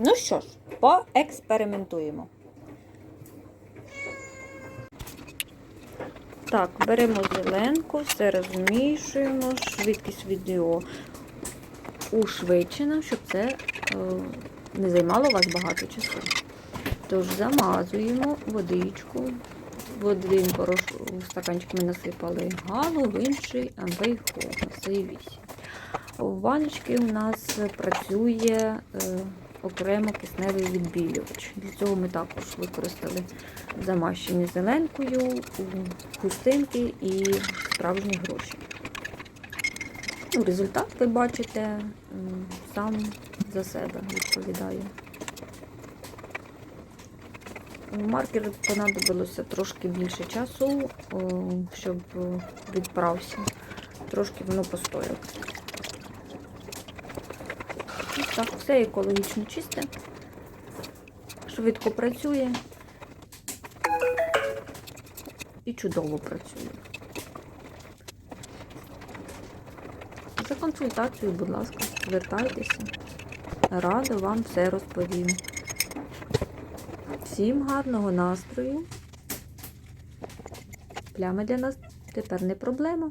Ну що ж, поекспериментуємо. Так, беремо зеленку, все розмішуємо, швидкість відео ушвидшена, щоб це е, не займало у вас багато часу. Тож замазуємо водичку. В один порош... в стаканчик ми насипали галу, в інший амбейхо, це і 8. У ваночки у нас працює е, окремо кисневий відбілювач. Для цього ми також використали замащені зеленкою, хустинки і справжні гроші. Ну, результат ви бачите сам за себе відповідає. Маркер понадобилося трошки більше часу, щоб відправся. Трошки воно постояло. Так, все екологічно чисте, швидко працює і чудово працює. За консультацією, будь ласка, звертайтеся. Рада вам все розповім. Всім гарного настрою. Плями для нас тепер не проблема.